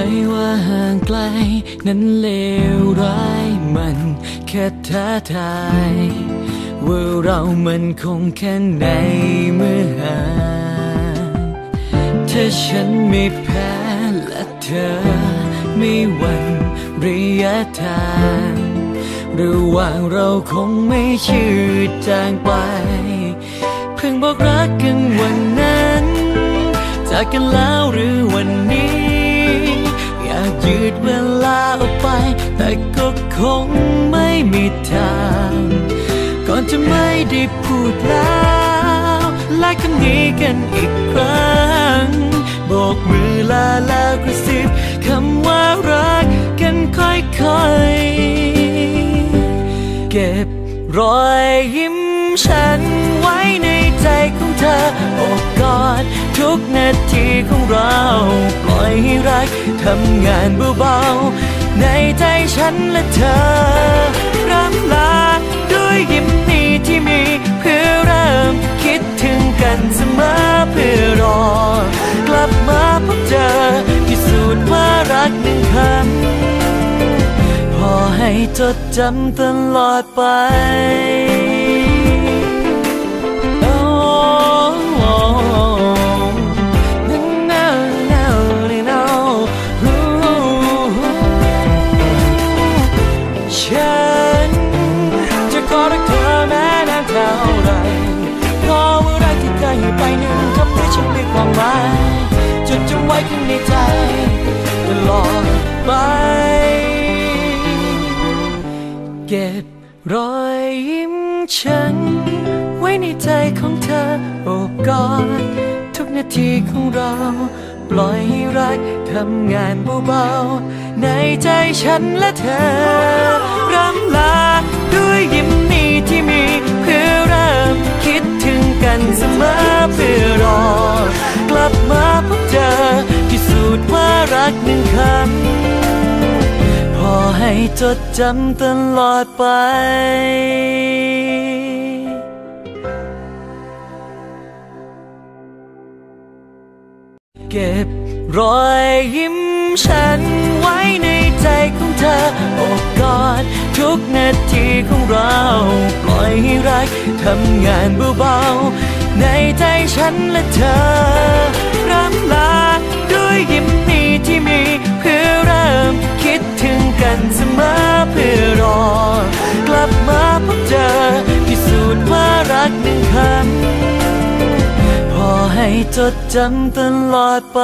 ใครว่าห่างไกล นั้นเลวร้ายมันแค่ท้าทาย ว่าเรามันคงแค่ไหนเมื่อห่างถ้าฉันไม่แพ้และเธอไม่หวั่นระยะทางระหว่างเราคงไม่ชืดจางไป เพิ่งบอกรักกันวันนั้น จากกันแล้วหรือวันนี้ ยืดเวลาออกไป แต่ก็คงไม่มีทาง ก่อนจะไม่ได้พูดแล้วและคำนี้กันอีกครั้งโบกมือลาแล้วกระซิบคำว่ารักกันค่อยๆ เก็บรอยยิ้มฉันไว้ในใจของเธอโอบกอดทุกนาทีของเรา กทำงานเบาๆในใจฉันและเธอรำลาด้วยยิ้มนี้ที่มี เพื่อเริ่มคิดถึงกันเสมอเพื่อรอ กลับมาพบเจอพิสูจน์ว่ารักหนึ่งคำพอให้จดจำตลอดไป ฉันมีความหมายจดจำไว้ข้างในใจ ตลอดไป เก็บรอยยิ้มฉัน ไว้ในใจของเธอโอบกอดทุกนาทีของเรา ปล่อยให้รักทำงานเบาๆ ในใจฉันและเธอ รักหนึ่งคำพอให้จดจำตลอดไปเก็บรอยยิ้มฉันไว้ในใจของเธอโอบกอดทุกนาทีของเรา ปล่อยให้รักทำงานเบาๆในใจฉันและเธอรำลาด้วยยิ้ม มี เพื่อเริ่มคิดถึงกันเสมอเพื่อรอ กลับมาพบเจอพิสูจน์ว่ารักหนึ่งคำพอให้จดจำตลอดไป